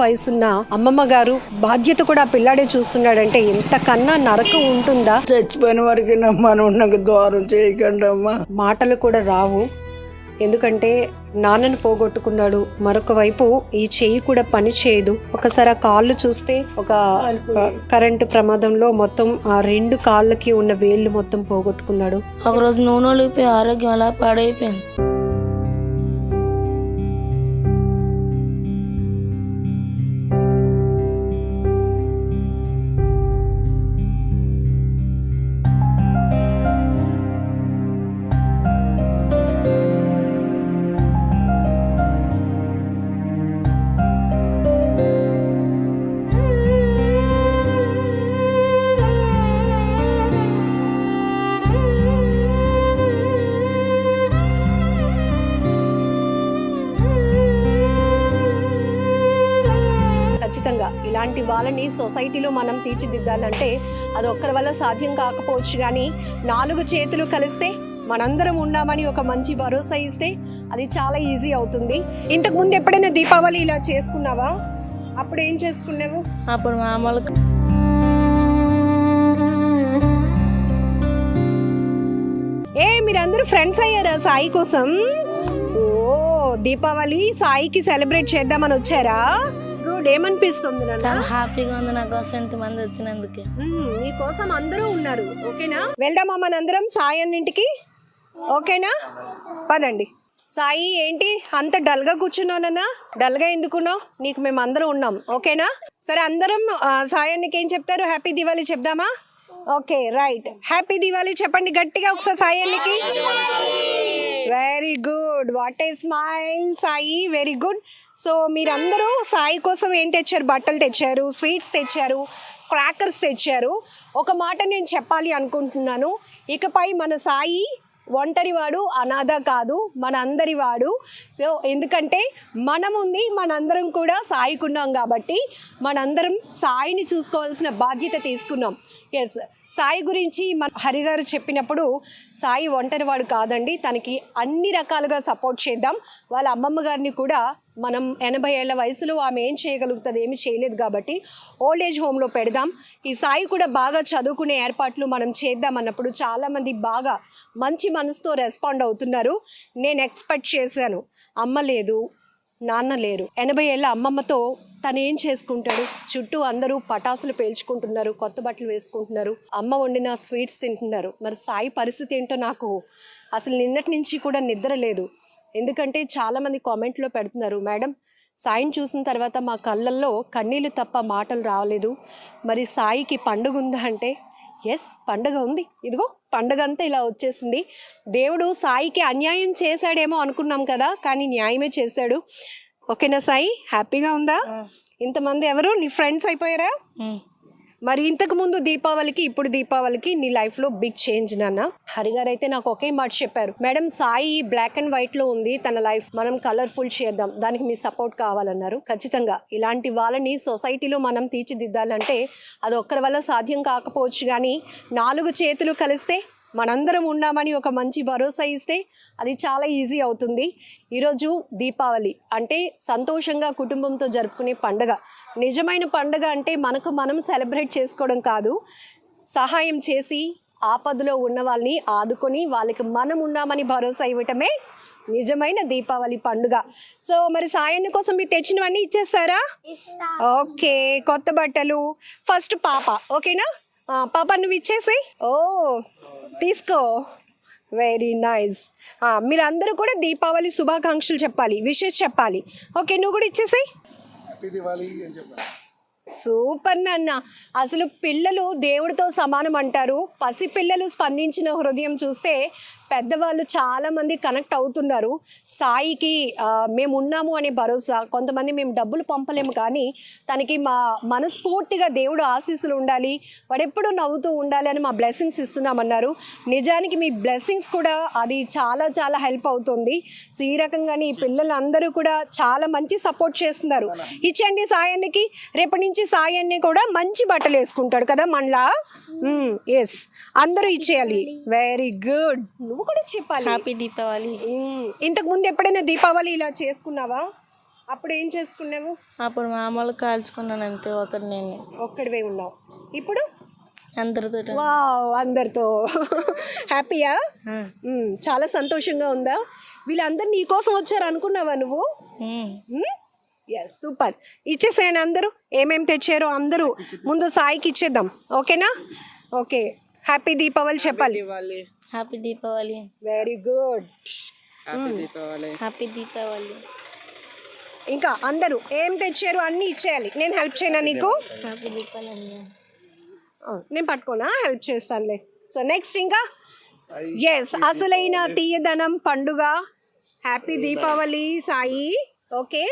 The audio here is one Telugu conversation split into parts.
వయసున్న అమ్మమ్మ గారు బాధ్యత కూడా ఆ పిల్లాడే చూస్తున్నాడంటే ఎంతకన్నా నరకం ఉంటుందా? చచ్చిపోయిన వరకు నా మనకు దూరం చేయకండి అమ్మా. మాటలు కూడా రావు. ఎందుకంటే నాన్నను పోగొట్టుకున్నాడు. మరొక వైపు ఈ చెయ్యి కూడా పని చేయదు. ఒకసారి ఆ కాళ్ళు చూస్తే ఒక కరెంటు ప్రమాదంలో మొత్తం ఆ రెండు కాళ్ళకి ఉన్న వేళ్ళు మొత్తం పోగొట్టుకున్నాడు. ఒకరోజు నూనె ఆరోగ్యం అలా పాడైపోయింది. ఇలాంటి వాళ్ళని సొసైటీలో మనం తీర్చిదిద్దాలంటే అది ఒక్కరి వల్ల సాధ్యం కాకపోవచ్చు. కానీ నాలుగు చేతులు కలిస్తే మనందరం ఉన్నామని ఒక మంచి భరోసా ఇస్తే అది చాలా ఈజీ అవుతుంది. ఇంతకు ముందు ఎప్పుడైనా దీపావళి ఇలా చేసుకున్నావా? అప్పుడు ఏం చేసుకున్నావు? అప్పుడు మామూలుగా ఏ మీరందరూ ఫ్రెండ్స్ అయ్యారా సాయి కోసం? ఓ దీపావళి సాయికి సెలబ్రేట్ చేద్దామని వచ్చారా? గుడ్ ఏమనిపిస్తుంది చాలా హ్యాపీగా ఉంది నా కోసం ఇంతమంది వచ్చినందుకు. మ్మ్, మీకోసం అందరూ ఉన్నారు ఓకేనా? వెళ్దామా మనందరం సాయి అన్నింటికి ఓకేనా? పదండి. సాయి ఏంటి? అంత డల్గా కూర్చున్నానన్నా డల్గా ఎందుకున్నావు నీకు మేము అందరం ఉన్నాం ఓకేనా? సరే అందరం సాయి అన్నికి ఏం చెప్తారు? హ్యాపీ దివాళీ చెప్దామా? ఓకే రైట్ హ్యాపీ దివాళీ చెప్పండి గట్టిగా ఒకసారి Sai అన్నికి. Very good what a smile Sai. Very good so మీరందరూ సాయి కోసం ఏం తెచ్చారు? బట్టలు తెచ్చారు స్వీట్స్ తెచ్చారు క్రాకర్స్ తెచ్చారు. ఒక మాట నేను చెప్పాలి అనుకుంటున్నాను. ఇకపై మన సాయి ఒంటరివాడు అనాథ కాదు మన సో ఎందుకంటే మనముంది మనందరం కూడా సాయికున్నాం కాబట్టి మనందరం సాయిని చూసుకోవాల్సిన బాధ్యత తీసుకున్నాం. ఎస్ సాయి గురించి మన హరిగారు చెప్పినప్పుడు సాయి ఒంటరివాడు కాదండి. తనకి అన్ని రకాలుగా సపోర్ట్ చేద్దాం. వాళ్ళ అమ్మమ్మ గారిని కూడా మనం ఎనభై ఏళ్ళ వయసులో ఆమె ఏం చేయగలుగుతుంది ఏమి చేయలేదు కాబట్టి ఓల్డ్ ఏజ్ హోమ్లో పెడదాం. ఈ సాయి కూడా బాగా చదువుకునే ఏర్పాట్లు మనం చేద్దాం అన్నప్పుడు చాలామంది బాగా మంచి మనసుతో రెస్పాండ్ అవుతున్నారు. నేను ఎక్స్పెక్ట్ చేశాను. అమ్మ లేదు నాన్న లేరు. ఎనభై ఏళ్ళ అమ్మమ్మతో తను ఏం చేసుకుంటాడు? చుట్టూ అందరూ పటాసులు పేల్చుకుంటున్నారు కొత్త బట్టలు వేసుకుంటున్నారు అమ్మ వండిన స్వీట్స్ తింటున్నారు. మరి సాయి పరిస్థితి ఏంటో నాకు అసలు నిన్నటి నుంచి కూడా నిద్ర లేదు. ఎందుకంటే చాలామంది కామెంట్లో పెడుతున్నారు మేడం సాయిని చూసిన తర్వాత మా కళ్ళల్లో కన్నీళ్ళు తప్ప మాటలు రాలేదు. మరి సాయికి పండుగ ఉందా అంటే ఎస్ పండగ ఉంది. ఇదిగో పండగ అంతా ఇలా వచ్చేసింది. దేవుడు సాయికి అన్యాయం చేశాడేమో అనుకున్నాం కదా కానీ న్యాయమే చేశాడు. ఓకేనా సాయి? హ్యాపీగా ఉందా? ఇంతమంది ఎవరు? నీ ఫ్రెండ్స్ అయిపోయారా. మరి ఇంతకు ముందు దీపావళికి ఇప్పుడు దీపావళికి నీ లైఫ్లో బిగ్ చేంజ్ నాన్న. హరిగారు అయితే నాకు ఒకే మాట చెప్పారు. మేడం సాయి బ్లాక్ అండ్ వైట్లో ఉంది తన లైఫ్ మనం కలర్ఫుల్ చేద్దాం. దానికి మీ సపోర్ట్ కావాలన్నారు. ఖచ్చితంగా. ఇలాంటి వాళ్ళని సొసైటీలో మనం తీర్చిదిద్దాలంటే అది ఒక్కరి వల్ల సాధ్యం కాకపోవచ్చు కానీ నాలుగు చేతులు కలిస్తే మనందరం ఉన్నామని ఒక మంచి భరోసా ఇస్తే అది చాలా ఈజీ అవుతుంది. ఈరోజు దీపావళి అంటే సంతోషంగా కుటుంబంతో జరుపుకునే పండగ. నిజమైన పండగ అంటే మనకు మనం సెలబ్రేట్ చేసుకోవడం కాదు. సహాయం చేసి ఆపదలో ఉన్న వాళ్ళని ఆదుకొని వాళ్ళకి మనం ఉన్నామని భరోసా ఇవ్వటమే నిజమైన దీపావళి పండుగ. సో మరి సాయాన్ని కోసం మీరు తెచ్చినవన్నీ ఇచ్చేస్తారా? ఓకే కొత్త బట్టలు. ఫస్ట్ పాప ఓకేనా? పాప నువ్వు ఇచ్చేసి ఓ తీసుకో వెరీ నైస్ మీరందరూ కూడా దీపావళి శుభాకాంక్షలు చెప్పాలి విషెస్ చెప్పాలి. ఓకే నువ్వు కూడా ఇచ్చేసేయ్. సూపర్ నాన్న. అసలు పిల్లలు దేవుడితో సమానం అంటారు. పసిపిల్లలు స్పందించిన హృదయం చూస్తే పెద్దవాళ్ళు చాలామంది కనెక్ట్ అవుతున్నారు. సాయికి మేము ఉన్నాము అనే భరోసా కొంతమంది మేము డబ్బులు పంపలేము కానీ తనకి మా మనస్ఫూర్తిగా దేవుడు ఆశీస్సులు ఉండాలి. వాడు ఎప్పుడూ నవ్వుతూ ఉండాలి అని మా బ్లెస్సింగ్స్ ఇస్తున్నామన్నారు. నిజానికి మీ బ్లెస్సింగ్స్ కూడా అది చాలా చాలా హెల్ప్ అవుతుంది. సో ఈ రకంగానే ఈ పిల్లలందరూ కూడా చాలా మంచి సపోర్ట్ చేస్తున్నారు. ఇచ్చండి సాయానికి రేపటి నుంచి సాయాన్ని కూడా మంచి బట్టలు వేసుకుంటాడు కదా మనలా ఎస్ అందరూ ఇచ్చేయాలి. వెరీ గుడ్ నువ్వు కూడా చెప్పాలి. హ్యాపీ దీపావళి. ఇంతకు ముందు ఎప్పుడైనా దీపావళి ఇలా చేసుకున్నావా? అప్పుడు ఏం చేసుకున్నావు? అప్పుడు మామూలు కాల్చుకున్నాను అంతే ఒకటి నేను. ఒక్కడివే ఉన్నావు. ఇప్పుడు? అందరితో వావ్ అందరితో. హ్యాపీయా చాలా సంతోషంగా ఉందా? వీళ్ళందరూ నీ కోసం వచ్చారు అనుకున్నావా నువ్వు ఎస్ సూపర్ ఇచ్చేసేయండి అందరూ. ఏమేమి తెచ్చారో అందరూ ముందు సాయికి ఇచ్చేద్దాం. ఓకేనా? ఓకే. హ్యాపీ దీపావళి చెప్పాలి. Happy Deepavali very good happy Deepavali ఇంకా అందరూ ఏం తెచ్చారు అన్నీ ఇచ్చేయాలి. నేను హెల్ప్ చేయనా నీకు? హ్యాపీ దీపావళి నేను పట్టుకోనా? హెల్ప్ చేస్తానులే. సో నెక్స్ట్ ఇంకా? ఎస్ అసలైన తీయదనం పండుగ. హ్యాపీ దీపావళి సాయి. ఓకే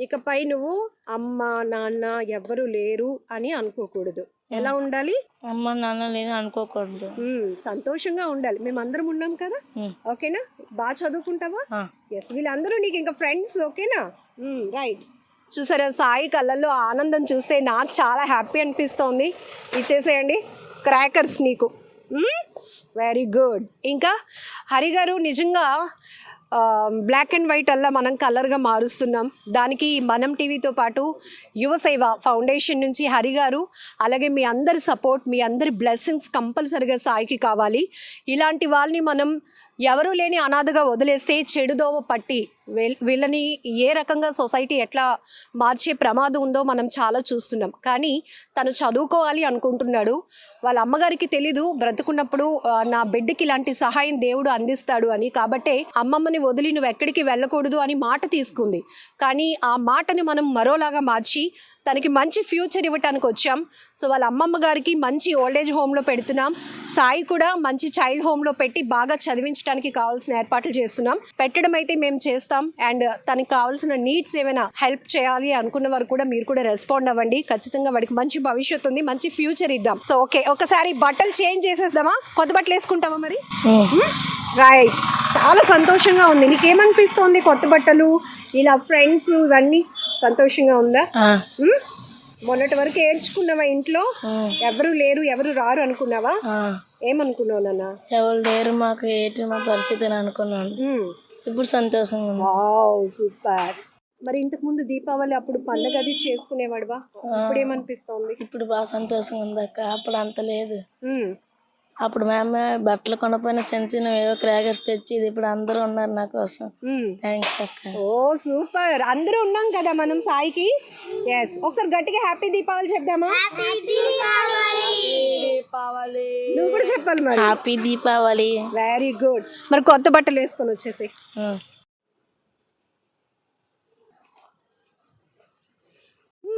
ఇకపై నువ్వు అమ్మ నాన్న ఎవ్వరు లేరు అని అనుకోకూడదు. ఎలా ఉండాలి? అమ్మ నాన్న లేని అనుకోకూడదు. మ్మ్, సంతోషంగా ఉండాలి. మేమందరం ఉన్నాం కదా. ఓకేనా? బాగా చదువుకుంటావా. ఎస్ వీళ్ళందరూ నీకు ఇంకా ఫ్రెండ్స్ ఓకేనా? రైట్ చూసారా సాయి కళ్ళల్లో ఆనందం చూస్తే నాకు చాలా హ్యాపీ అనిపిస్తోంది. ఇచ్చేసేయండి క్రాకర్స్ నీకు. వెరీ గుడ్ ఇంకా హరి గారు నిజంగా బ్లాక్ అండ్ వైట్ అలా మనం కలర్గా మారుస్తున్నాం. దానికి మనం టీవీతో పాటు యువసేవ ఫౌండేషన్ నుంచి హరి గారు అలాగే మీ అందరి సపోర్ట్ మీ అందరి బ్లెస్సింగ్స్ కంపల్సరిగా సాయికి కావాలి. ఇలాంటి వాళ్ళని మనం ఎవరూ లేని అనాథగా వదిలేస్తే చెడుదోవ పట్టి వీళ్ళని ఏ రకంగా సొసైటీ ఎట్లా మార్చే ప్రమాదం ఉందో మనం చాలా చూస్తున్నాం. కానీ తను చదువుకోవాలి అనుకుంటున్నాడు. వాళ్ళ అమ్మగారికి తెలీదు బ్రతుకున్నప్పుడు నా బిడ్డకి ఇలాంటి సహాయం దేవుడు అందిస్తాడు అని. కాబట్టే అమ్మమ్మని వదిలి నువ్వు ఎక్కడికి వెళ్ళకూడదు అని మాట తీసుకుంది. కానీ ఆ మాటని మనం మరోలాగా మార్చి తనకి మంచి ఫ్యూచర్ ఇవ్వటానికి వచ్చాం. సో వాళ్ళ అమ్మమ్మ గారికి మంచి ఓల్డేజ్ హోమ్లో పెడుతున్నాం. సాయి కూడా మంచి చైల్డ్ హోమ్లో పెట్టి బాగా చదివించడానికి కావాల్సిన ఏర్పాట్లు చేస్తున్నాం. పెట్టడం అయితే మేము చేస్తాం. అండ్ తనకి కావాల్సిన నీడ్స్ ఏమైనా హెల్ప్ చేయాలి అనుకున్న వారు కూడా మీరు కూడా రెస్పాండ్ అవ్వండి. ఖచ్చితంగా వాడికి మంచి భవిష్యత్తు ఉంది మంచి ఫ్యూచర్ ఇద్దాం. So okay. ఒకసారి బట్టలు చేంజ్ చేసేద్దామా? కొత్త బట్టలు వేసుకుంటావా మరి. రైట్ చాలా సంతోషంగా ఉంది. నీకేమనిపిస్తోంది కొత్త బట్టలు ఇలా ఫ్రెండ్స్ ఇవన్నీ? సంతోషంగా ఉందా? మొన్నటి వరకు ఏడ్చుకున్నావా ఇంట్లో. ఎవరు లేరు ఎవరు రారు అనుకున్నావా. ఏమనుకున్నావు నాన్న? ఎవరు లేరు మాకు ఏంటి మా పరిస్థితి అని అనుకున్నాను. ఇప్పుడు సంతోషంగా ఉంది సూపర్. మరి ఇంతకు ముందు దీపావళి అప్పుడు పండగ అది చేసుకునేవాడువా? ఇప్పుడు ఏమనిపిస్తోంది ఇప్పుడు బాగా సంతోషంగా ఉంది అక్క. అప్పుడు అంత లేదు. అప్పుడు మా అమ్మ బట్టలు కొనపోయిన చిన్న చిన్న ఏవో క్రాకర్స్ తెచ్చేది ఇప్పుడు అందరూ ఉన్నారు నా కోసం. థ్యాంక్స్ అక్క. ఓ సూపర్. అందరూ ఉన్నాం కదా మనం సాయికి. ఎస్ ఒకసారి గట్టిగా హ్యాపీ దీపావళి చెప్దామా? నువ్వు కూడా చెప్పాలి మరి. హ్యాపీ దీపావళి వెరీ గుడ్ మరి కొత్త బట్టలు వేసుకొని వచ్చేసి. ఉమ్.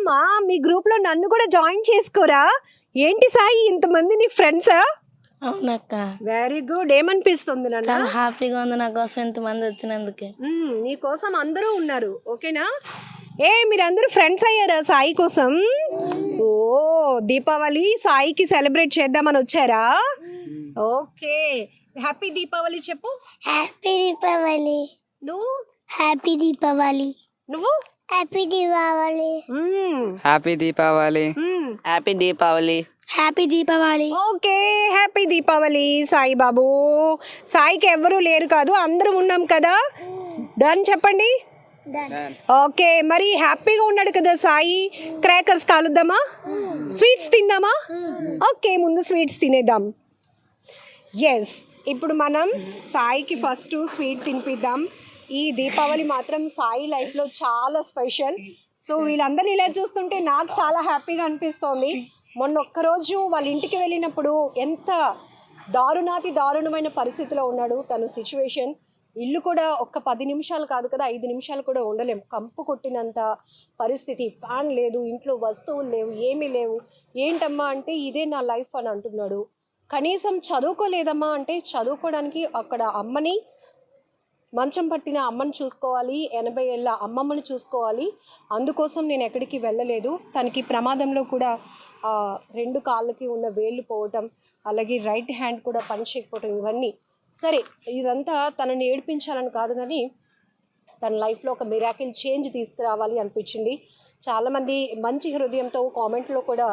మా మీ గ్రూప్లో నన్ను కూడా జాయిన్ చేసుకోరా? ఏంటి సాయి ఇంతమంది నీకు ఫ్రెండ్సా అవునక్క. వెరీ గుడ్ ఏమనిపిస్తుంది నాన్న? చాలా హ్యాపీగా ఉంది నా కోసం ఇంతమంది వచ్చినందుకే. నీ కోసం అందరూ ఉన్నారు. ఓకేనా? ఏ మీరందరూ ఫ్రెండ్స్ అయ్యారా సాయి కోసం? ఓ దీపావళి సాయికి సెలబ్రేట్ చేద్దామని వచ్చారా? ఓకే. హ్యాపీ దీపావళి చెప్పు. హ్యాపీ దీపావళి. నువ్వు? హ్యాపీ దీపావళి. నువ్వు? Happy Deepavali. Happy Deepavali. Happy Deepavali. Happy Deepavali okay happy Deepavali Sai బాబు సాయికి ఎవ్వరూ లేరు కాదు అందరం ఉన్నాం కదా? డన్ చెప్పండి. ఓకే మరి హ్యాపీగా ఉన్నాడు కదా సాయి? క్రాకర్స్ కాలుద్దామా? స్వీట్స్ తిందామా? ఓకే ముందు స్వీట్స్ తినేద్దాం. ఎస్ ఇప్పుడు మనం సాయికి ఫస్ట్ స్వీట్ తినిపిద్దాం. ఈ దీపావళి మాత్రం సాయి లైఫ్లో చాలా స్పెషల్ సో వీళ్ళందరినీ ఇలా చూస్తుంటే నాకు చాలా హ్యాపీగా అనిపిస్తోంది. మొన్న ఒక్కరోజు వాళ్ళ ఇంటికి వెళ్ళినప్పుడు ఎంత దారుణాతి దారుణమైన పరిస్థితిలో ఉన్నాడు తన సిచ్యువేషన్ ఇల్లు కూడా ఒక్క పది నిమిషాలు కాదు కదా ఐదు నిమిషాలు కూడా ఉండలేం. కంపు కొట్టినంత పరిస్థితి. ఫ్యాన్ లేదు ఇంట్లో వస్తువులు లేవు ఏమీ లేవు. ఏంటమ్మా అంటే ఇదే నా లైఫ్ అని అంటున్నాడు. కనీసం చదువుకోలేదమ్మా అంటే చదువుకోవడానికి అక్కడ అమ్మని మంచం పట్టిన అమ్మని చూసుకోవాలి ఎనభై ఏళ్ళ అమ్మమ్మని చూసుకోవాలి. అందుకోసం నేను ఎక్కడికి వెళ్ళలేదు. తనకి ప్రమాదంలో కూడా రెండు కాళ్ళకి ఉన్న వేళ్ళు పోవటం అలాగే రైట్ హ్యాండ్ కూడా పని చేయకపోవటం ఇవన్నీ. సరే ఇదంతా తనని ఏడిపించాలని కాదు కానీ తన లైఫ్లో ఒక మిరాకిల్ చేంజ్ తీసుకురావాలి అనిపించింది. చాలామంది మంచి హృదయంతో కామెంట్లో కూడా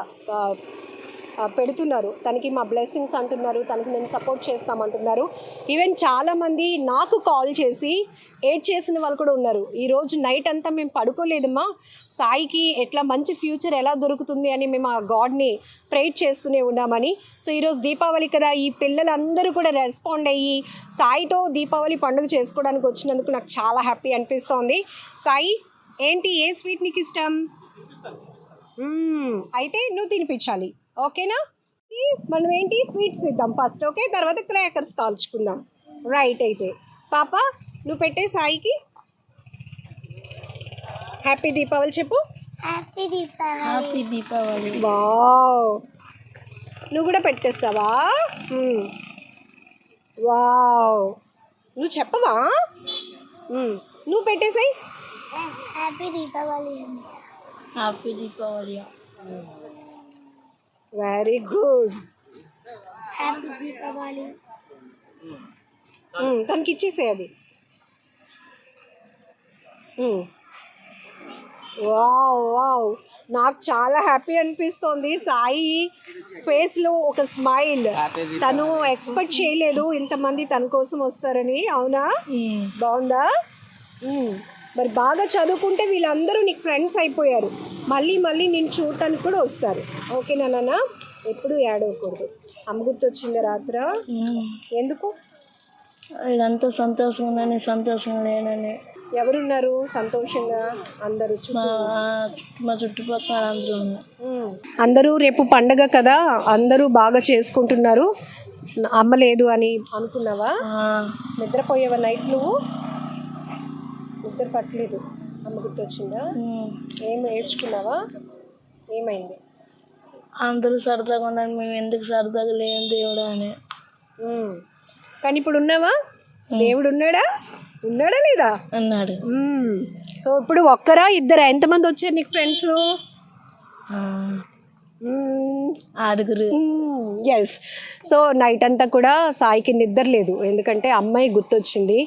పెడుతున్నారు. తనకి మా బ్లెస్సింగ్స్ అంటున్నారు. తనకి మేము సపోర్ట్ చేస్తామంటున్నారు ఈవెన్ చాలామంది నాకు కాల్ చేసి ఏడ్ చేసిన వాళ్ళు కూడా ఉన్నారు. ఈరోజు నైట్ అంతా మేము పడుకోలేదమ్మా. సాయికి ఎట్లా మంచి ఫ్యూచర్ ఎలా దొరుకుతుంది అని మేము ఆ గాడ్ని ప్రేట్ చేస్తూనే ఉన్నామని. సో ఈరోజు దీపావళి కదా. ఈ పిల్లలందరూ కూడా రెస్పాండ్ అయ్యి సాయితో దీపావళి పండుగ చేసుకోవడానికి వచ్చినందుకు నాకు చాలా హ్యాపీ అనిపిస్తోంది. సాయి ఏంటి? ఏ స్వీట్ నీకు ఇష్టం. అయితే నువ్వు తినిపించాలి. ఓకేనా? మనం ఏంటి? స్వీట్స్ ఇద్దాం ఫస్ట్ ఓకే? తర్వాత క్రాకర్స్ కాల్చుకుందాం. రైట్ అయితే. పాప నువ్వు పెట్టే సాయికి హ్యాపీ దీపావళి చెప్పు. Happy Deepavali. Happy Deepavali. Wow. నువ్వు కూడా పెట్టేస్తావా. వావ్. నువ్వు చెప్పవా. నువ్వు పెట్టేసాయి happy Deepavali. Happy Deepavali. Very good. Happy Deepavali. తనకి ఇచ్చేసే అది. Wow wow. నాకు చాలా హ్యాపీ అనిపిస్తోంది. సాయి ఫేస్లో ఒక స్మైల్. తను ఎక్స్పెక్ట్ చేయలేదు ఇంతమంది తన కోసం వస్తారని. అవునా? బాగుందా. మరి బాగా చదువుకుంటే వీళ్ళందరూ నీకు ఫ్రెండ్స్ అయిపోయారు. మళ్ళీ మళ్ళీ నేను చూడటానికి కూడా వస్తారు. ఓకేనా నాన్న ఎప్పుడు ఏడవకూడదు. అమ్మ గుర్తొచ్చింది రాత్ర? ఎందుకు? వీళ్ళంతా సంతోషంగా ఉన్నాను సంతోషంగా లేనని. ఎవరున్నారు? సంతోషంగా? అందరూ మా మా చుట్టుపక్కల అందరూ ఉన్నారు. అందరూ రేపు పండగ కదా అందరూ బాగా చేసుకుంటున్నారు. అమ్మ లేదు అని అనుకున్నావా? నిద్రపోయేవా నైట్ నువ్వు? నిద్ర పట్టలేదు. అమ్మ గుర్తొచ్చిందా. ఏం ఏడ్చుకున్నావా? ఏమైంది? అందరూ సరదాగా ఉన్నారు. మేము ఎందుకు సరదాగా లేని దేవుడా అని. కానీ ఇప్పుడు ఉన్నావా? దేవుడు ఉన్నాడా? ఉన్నాడా లేదా? అన్నాడు. సో ఇప్పుడు ఒక్కరా ఇద్దరా? ఎంతమంది వచ్చారు నీకు ఫ్రెండ్స్? ఆరుగురు. ఎస్ సో నైట్ అంతా కూడా సాయికి నిద్ర లేదు. ఎందుకంటే అమ్మాయి గుర్తొచ్చింది.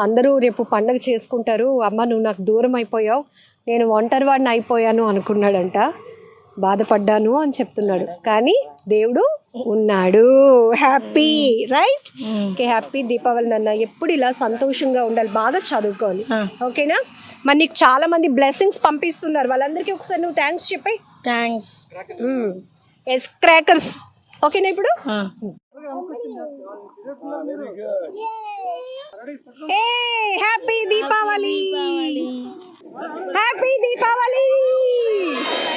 అందరూ రేపు పండగ చేసుకుంటారు. అమ్మ నువ్వు నాకు దూరం అయిపోయావు. నేను ఒంటరి వాడిని అయిపోయాను అనుకున్నాడంట. బాధపడ్డాను అని చెప్తున్నాడు. కానీ దేవుడు ఉన్నాడు. Happy right okay happy Deepavali నాన్న. ఎప్పుడు ఇలా సంతోషంగా ఉండాలి. బాగా చదువుకోవాలి. ఓకేనా మరి నీకు చాలా మంది బ్లెస్సింగ్స్ పంపిస్తున్నారు. వాళ్ళందరికీ ఒకసారి నువ్వు థ్యాంక్స్ చెప్పాయి. థ్యాంక్స్ ఎస్ క్రాకర్స్ ఓకేనా ఇప్పుడు? Hey, happy Deepavali! Happy Deepavali!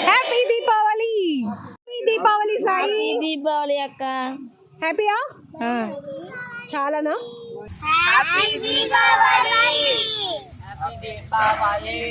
Happy Deepavali! Happy Deepavali, Sai! Happy Deepavali, Akka! Happy, ah? Huh. Chala, na? Happy Deepavali! Happy Deepavali!